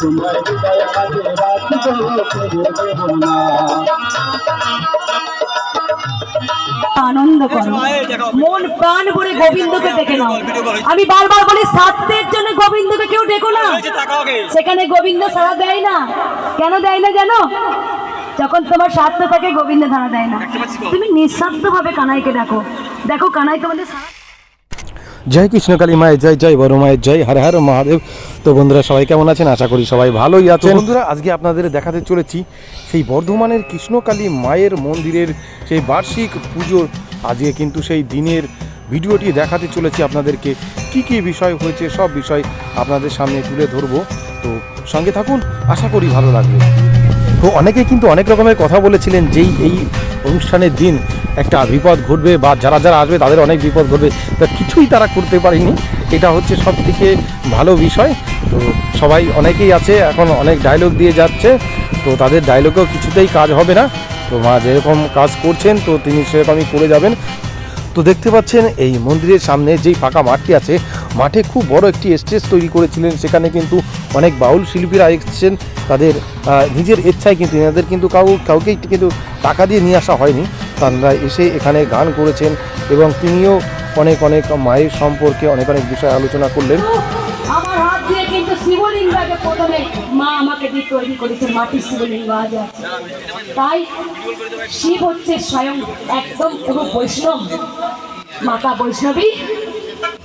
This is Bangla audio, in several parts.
তোমার হৃদয় আনন্দ করো। মন প্রাণ ভরে গোবিন্দকে ডেকে নাও। আমি বারবার বলি সাত্যের জন্য গোবিন্দকে কেউ ডেকো না। সেখানে গোবিন্দ সাড়া দেয় না। কেন দেয় না জানো? যখন তোমার স্বার্থ থাকে গোবিন্দ সাড়া দেয় না। তুমি নিঃস্বার্থ ভাবে কানাইকে ডাকো দেখো কানাই তোমাদের জয় কৃষ্ণকালী মায়ের জয় জয় বড় মায়ের জয় হর হর মহাদেব। তো বন্ধুরা সবাই কেমন আছেন? আশা করি সবাই ভালোই আছেন। বন্ধুরা আজকে আপনাদের দেখাতে চলেছি সেই বর্ধমানের কৃষ্ণকালী মায়ের মন্দিরের সেই বার্ষিক পুজোর। আজকে কিন্তু সেই দিনের ভিডিওটি দেখাতে চলেছি আপনাদেরকে। কি কি বিষয় হয়েছে সব বিষয় আপনাদের সামনে তুলে ধরবো। তো সঙ্গে থাকুন আশা করি ভালো লাগবে। তো অনেকেই কিন্তু অনেক রকমের কথা বলেছিলেন যেই এই অনুষ্ঠানের দিন একটা বিপদ ঘটবে বা যারা যারা আসবে তাদের অনেক বিপদ ঘটবে। তা কিছুই তারা করতে পারেনি। এটা হচ্ছে সব থেকে ভালো বিষয়। তো সবাই অনেকেই আছে, এখন অনেক ডায়লগ দিয়ে যাচ্ছে। তো তাদের ডায়লগেও কিছুতেই কাজ হবে না। তো মা যেরকম কাজ করছেন, তো তিনি সেরকমই করে যাবেন। তো দেখতে পাচ্ছেন, এই মন্দিরের সামনে যেই ফাঁকা মাঠটি আছে, মাঠে খুব বড় একটি স্টেজ তৈরি করেছিলেন। সেখানে কিন্তু অনেক বাউল শিল্পীরা এসেছেন। তাদের নিজের ইচ্ছায় কিন্তু, এনাদের কিন্তু কাউ, কাউকেই কিন্তু টাকা দিয়ে নিয়ে আসা হয়নি। তারা এসে এখানে গান করেছেন এবং তিনিও অনেক অনেক মায়ের সম্পর্কে অনেক অনেক বিষয় আলোচনা করলেন। মা আমাকে। তাই শিব হচ্ছে একদম বৈষ্ণব। মাতা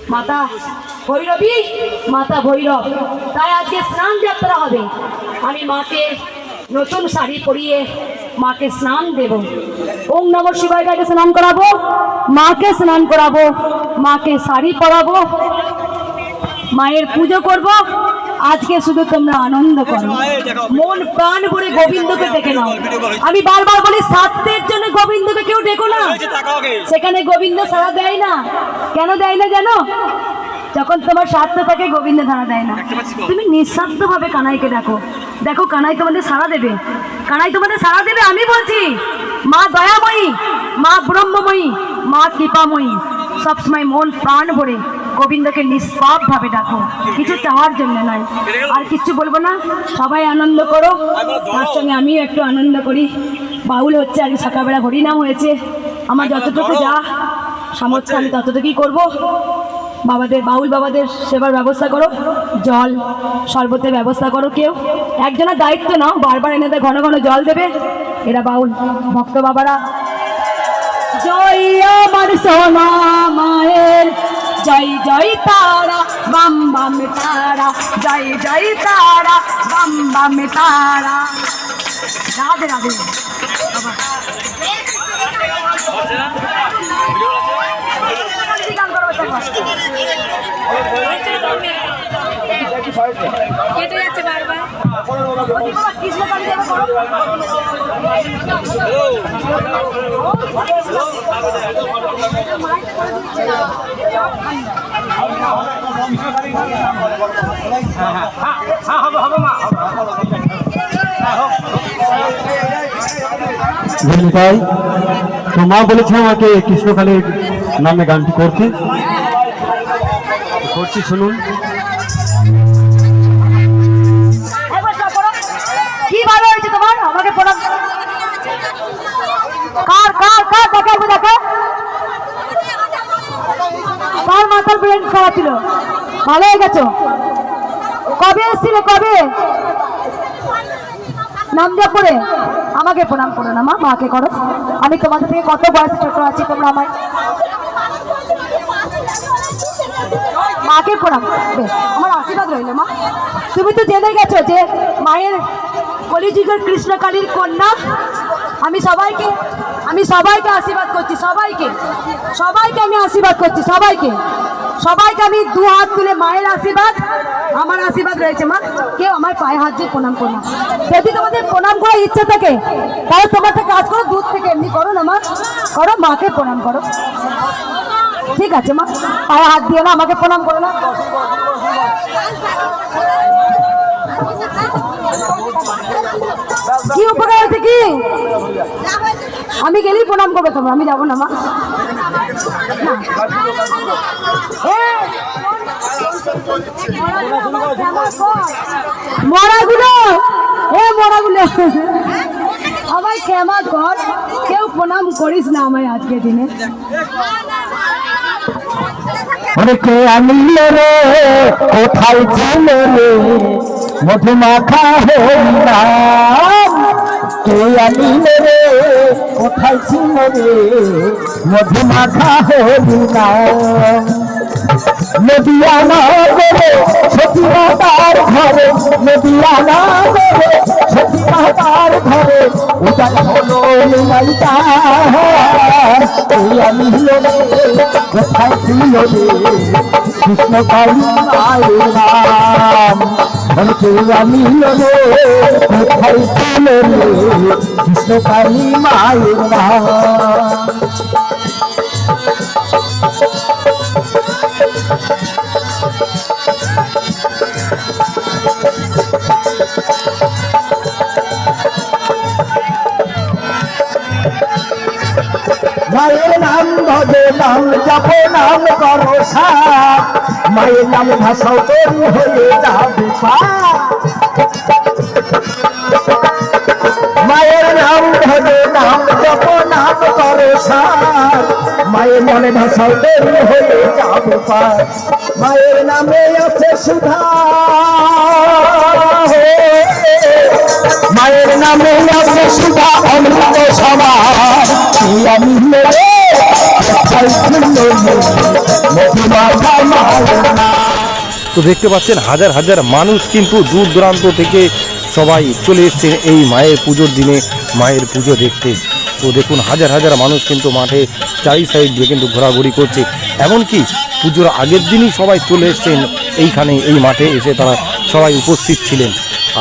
মাতা ভৈরবী, মাতা ভৈরব। তাই আজকে স্নান যাত্রা হবে। আমি মাকে নতুন শাড়ি পরিয়ে মাকে স্নান দেব। ওম নম শিবায় শিবায়টাকে স্নান করাবো মাকে স্নান করাবো মাকে শাড়ি পরাবো মায়ের পুজো করব। আজকে শুধু তোমরা আনন্দ করো। মন প্রাণ করে গোবিন্দকে ডেকে নাও। আমি বারবার বলি সাত্যের জন্য গোবিন্দকে কেউ ডেকো না। সেখানে গোবিন্দ সারা দেয় না। কেন দেয় না জানো? যখন তোমার স্বার্থ থাকে গোবিন্দ ধারা দেয় না। তুমি নিঃস্বার্থ ভাবে কানাইকে ডাকো দেখো কানাই তোমাদের সাড়া দেবে। কানাই তোমাদের সাড়া দেবে আমি বলছি। মা দয়াময়ী মা ব্রহ্মময়ী মা কৃপাময়ী সবসময় মন প্রাণ ভরে গোবিন্দকে নিষ্পাপ ভাবে ডাকো। কিছু চাওয়ার জন্য নয়। আর কিছু বলব না? সবাই আনন্দ করো। তার সঙ্গে আমিও একটু আনন্দ করি। বাউল হচ্ছে আগে সকালবেলা হরিনাম হয়েছে। আমার যতটুকু যা সামর্থ্য আমি ততটুকুই করব। বাবাদের, বাউল বাবাদের সেবার ব্যবস্থা করো, জল শরবতের ব্যবস্থা করো কেউ। একজনের দায়িত্ব নাও, বারবার এনে দেয় ঘন ঘন জল দেবে। এরা বাউল, ভক্ত বাবারা। জয় আমার সোনা মায়ের, জয় জয় তারা, বাম বাম তারা, জয় জয় তারা, বাম বাম তারা। রাধে রাধে। বাবা। কেটে তাই তো মা বলেছে আমাকে কৃষ্ণকালীর নামে গানটি করতে। করছি শুনুন। করো। কি ভালো হয়েছে তোমার? আমাকে প্রণাম কার কার কার দেখাবো দেখো। কার মাথার ব্রেন খারাপ ছিল ভালো হয়ে গেছো? কবে এসেছিলে? কবে? নামজাপুরে আমাকে প্রণাম করো না মা, মাকে করো। আমি তোমাদের থেকে কত বয়স ছোট আছি তোমরা আমায় মাকে প্রণাম আমার আশীর্বাদ রইল, মা। তুমি তো জেনে গেছো যে মায়ের কলিযুগের কৃষ্ণকালীর কন্যা। আমি সবাইকে আমি সবাইকে আশীর্বাদ করছি, সবাইকে। সবাইকে আমি আশীর্বাদ করছি, সবাইকে। সবাইকে আমি দু হাত তুলে মায়ের আশীর্বাদ, আমার আশীর্বাদ রয়েছে, মা। কেউ আমার পায়ে হাত দিয়ে প্রণাম করো। যদি তোমাদের প্রণাম করার ইচ্ছা থাকে, তাহলে তোমার থেকে কাজ করো দূর থেকে। এমনি করো না, মা। করো, মাকে প্রণাম করো। ঠিক আছে, মা। পায়ে হাত দিও না, আমাকে প্রণাম করো না। কি উপকার হয়েছে কি? আমি গেলেই প্রণাম করবে তোমরা, আমি যাব না, মা। মরাগুলো এ মরাগুলো আমায় ক্ষমা কর কেউ প্রণাম করিস না আমায় আজকে দিনে। কোথায় মধুমাখা রে, কোথায় মধুমাখা নদিয়া নগরে সতীমা তার ঘরে নদিয়া নগরে সতীমা তার ঘরে উদাই হলো নিমাইতা এই আমি হলো রে কোথায় ছিল রে? কৃষ্ণ কালী মায়ের নাম। আমি কৃষ্ণ কালী মায়ের মায়ের নাম ভজে নাম জপ নাম করো সার মায়ের নাম ভাষা তৈরি হয়ে যাবে। মায়ের নাম ভজে নাম জপ নাম করো সার মায়ের মনে ভাষাও তৈরি হয়ে যাবে পার। মায়ের নামে আছে সুধা মায়ের নামে আছে সুধা, অমৃত নাম। তো দেখতে পাচ্ছেন, হাজার হাজার মানুষ কিন্তু দূর দূরান্ত থেকে সবাই চলে এসছেন এই মায়ের পুজোর দিনে, মায়ের পুজো দেখতে। তো দেখুন, হাজার হাজার মানুষ কিন্তু মাঠে চারি সাইড দিয়ে কিন্তু ঘোরাঘুরি করছে। এমনকি পুজোর আগের দিনই সবাই চলে এসছেন এইখানে, এই মাঠে এসে তারা সবাই উপস্থিত ছিলেন।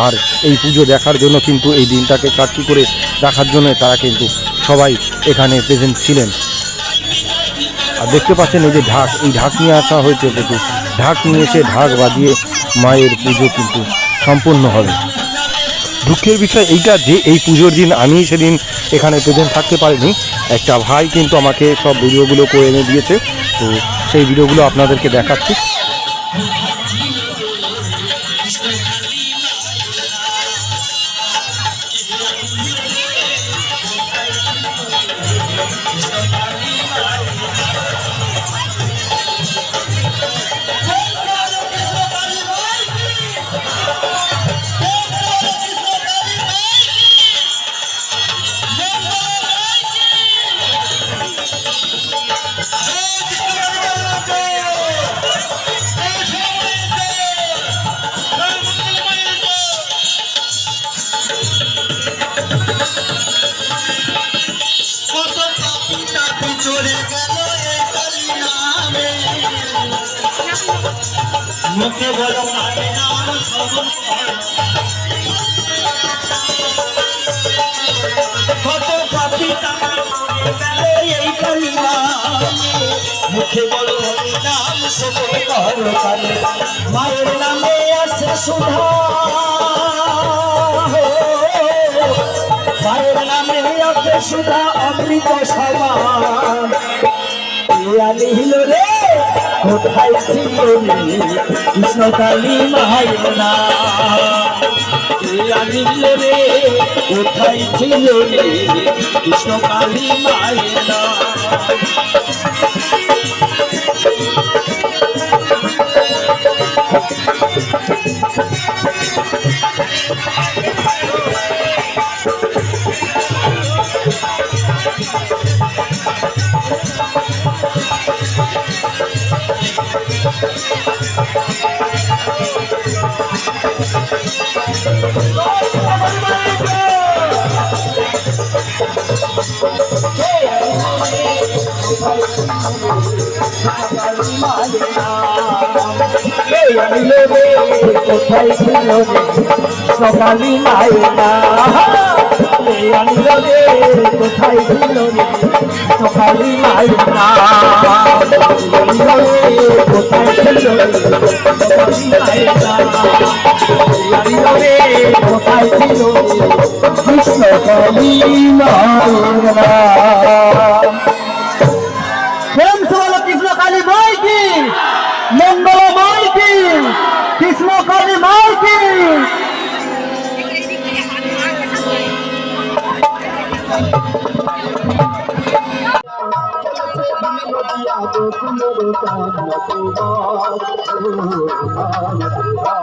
আর এই পুজো দেখার জন্য কিন্তু এই দিনটাকে সাক্ষী করে রাখার জন্য তারা কিন্তু সবাই এখানে প্রেজেন্ট ছিলেন। আর দেখতে পাচ্ছেন এই যে ঢাক, এই ঢাক নিয়ে আসা হয়েছে প্রচুর। ঢাক নিয়ে এসে ঢাক বাজিয়ে মায়ের পুজো কিন্তু সম্পূর্ণ হবে। দুঃখের বিষয় এইটা যে এই পুজোর দিন আমি সেদিন এখানে প্রেজেন্ট থাকতে পারিনি। একটা ভাই কিন্তু আমাকে সব ভিডিওগুলো করে এনে দিয়েছে। তো সেই ভিডিওগুলো আপনাদেরকে দেখাচ্ছি। মুখে বলো কালী নাম শ্রবণ কত পাপি তাপি চলে এই কালী মুখে বলো নাম শ্রবণ করো কালী মায়ের নামে আছে সুধা। মায়ের নামে আছে সুধা অমৃত সমান হিল রে কোথায় ছিল রে কৃষ্ণ কালী মায়ের নাম আলি হিল রে? কোথায় ছিল রে কৃষ্ণ কালী মায়ের নাম কোথায় ছিল রে সকালি মায়েরা আনিল রে কোথায় ছিল রে সকালি মায়েরা আনিল রে কোথায় ছিল রে সকালি মায়েরা আনিল রে কোথায় ছিল কৃষ্ণ কালী মায়ের তোমার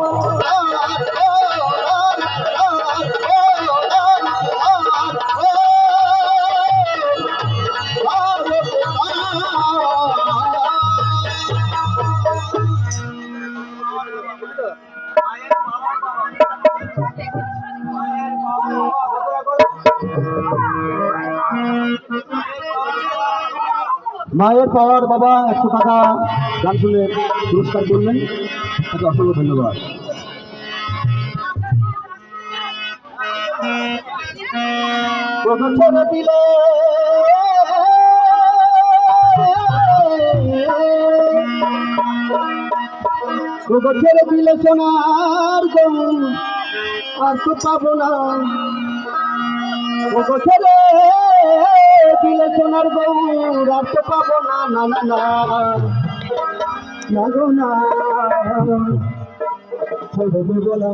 মায়ের পাওয়ার বাবা একশো টাকা। গান শুনে পুরস্কার করলেন। তাকে অসংখ্য ধন্যবাদ। ছেড়ে দিলে সোনার আর তো পাবো না। ছেড়ে দিলে সোনার গৌর আর তো পাবো না না না না। না। গো না ছেড়ে দেবো না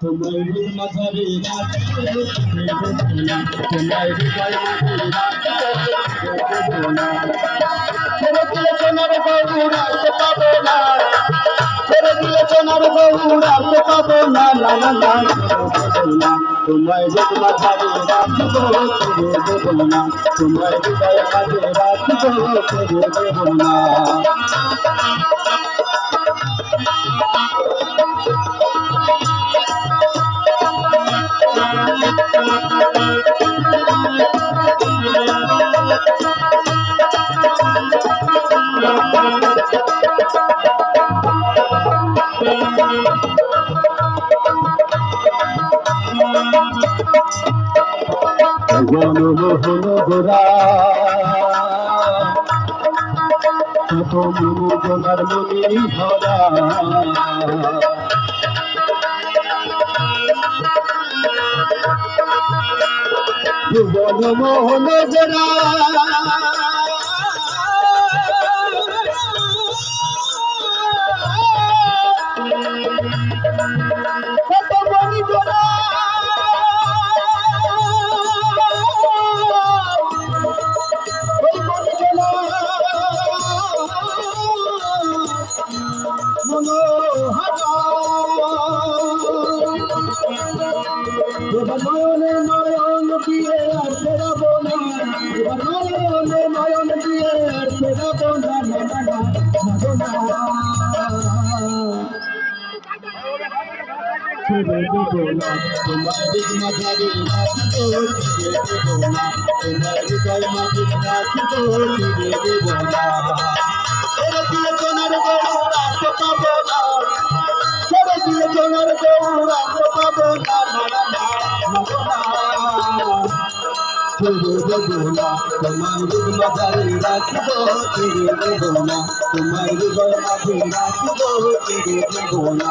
তোমার মাঝারে না। না না না না। তোমায় যদি মাঝারে রাখব ছেড়ে দেবো না। তোমায় হৃদয় মাঝে রাখব ছেড়ে দেবো না। জনমোহন গোরা কত মনে জোনার মনে ধরা জনমোহন গোরা নয়নে দিয়ে ছেড়ে দেবো না তোমার দিক মাঝারে রাখব ছেড়ে দেবো না তোমার হৃদয় মাঝে রাখব ছেড়ে দেবো না ছেড়ে দিয়ে সোনার গৌর রাখতে পাবো না ছেড়ে দিয়ে সোনার গৌর রাখতে পাবো না না না না ছেড়ে দেবো না তোমার হৃদয় মাঝারে রাখব ছেড়ে দেবো না তোমার হৃদয় মাঝে রাখব ছেড়ে দেবো না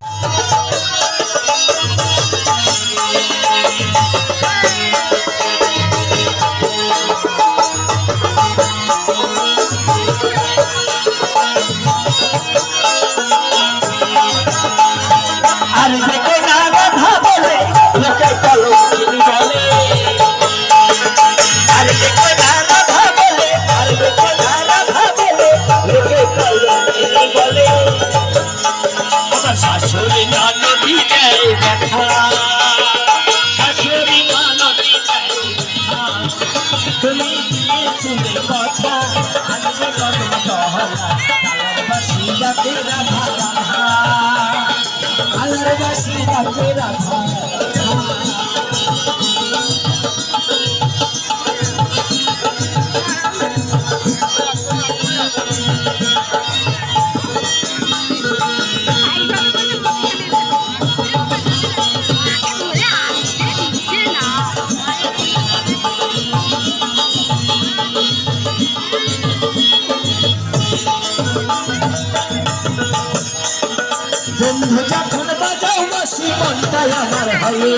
হয়ে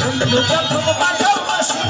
বন্ধু প্রথম বাজাও বাসি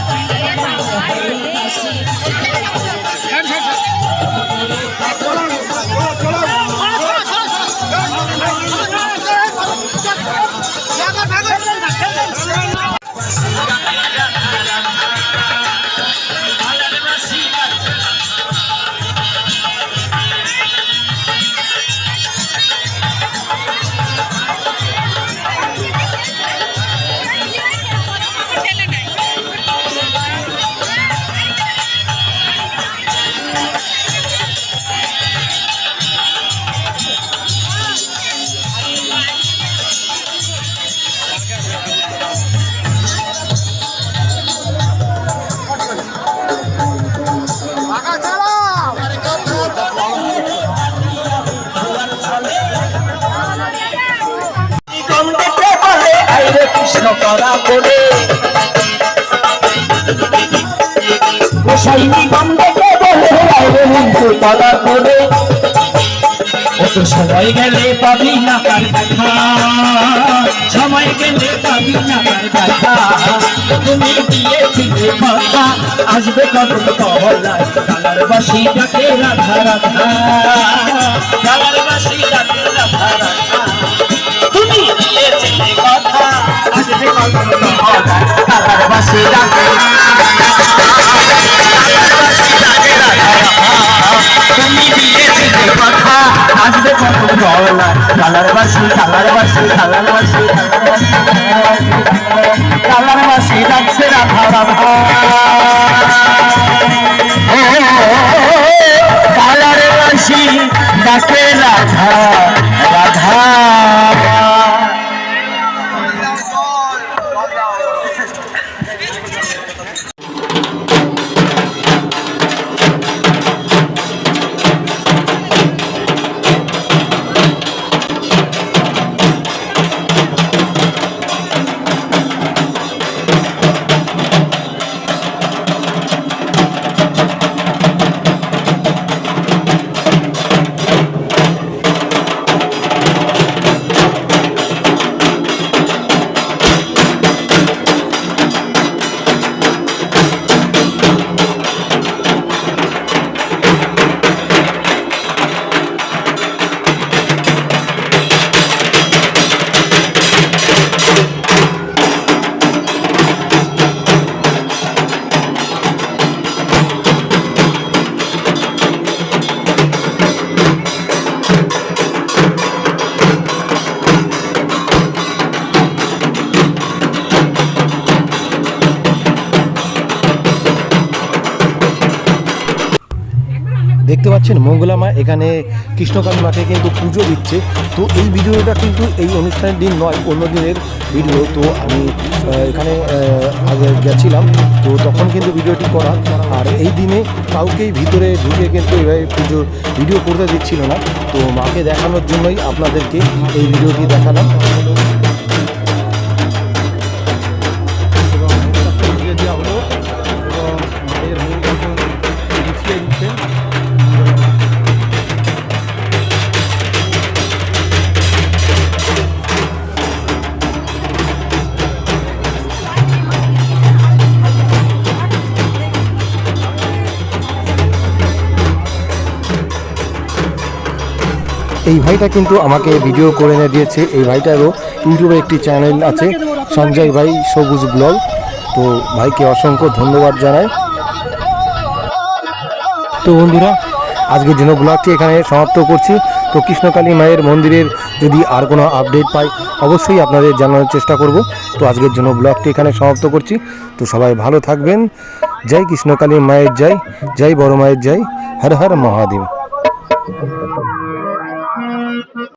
করা করে গোসাইনি করা অত সময় গেলে পাবি না দেখা সময় গেলে পাবি না তার দেখা তুমি দিয়েছিলে কথা আসবে কত কহলায় কালার বাসি রাধা রাধা। কালার বাসি রাধা রাধা। আসবে কত গলা কালার বাসি কালার বাসি কালার ডাকে রাধা রাধা পাচ্ছেন মঙ্গলা মা এখানে কৃষ্ণকালী মাকে কিন্তু পুজো দিচ্ছে। তো এই ভিডিওটা কিন্তু এই অনুষ্ঠানের দিন নয়, অন্য দিনের ভিডিও। তো আমি এখানে আগে গেছিলাম। তো তখন কিন্তু ভিডিওটি করা। আর এই দিনে কাউকেই ভিতরে ঢুকে কিন্তু এভাবে পুজো, ভিডিও করতে দিচ্ছিল না। তো মাকে দেখানোর জন্যই আপনাদেরকে এই ভিডিওটি দেখালাম। এই ভাইটা কিন্তু আমাকে ভিডিও করে এনে দিয়েছে। এই ভাইটারও ইউটিউবে একটি চ্যানেল আছে, সঞ্জয় ভাই সবুজ ব্লগ। তো ভাইকে অসংখ্য ধন্যবাদ জানাই। তো বন্ধুরা, আজকের জন্য ব্লগটি এখানে সমাপ্ত করছি। তো কৃষ্ণকালী মায়ের মন্দিরের যদি আর কোনো আপডেট পাই, অবশ্যই আপনাদের জানানোর চেষ্টা করব। তো আজকের জন্য ব্লগটি এখানে সমাপ্ত করছি। তো সবাই ভালো থাকবেন। জয় কৃষ্ণকালী মায়ের জয় জয় বড় মায়ের জয়। হর হর মহাদেব।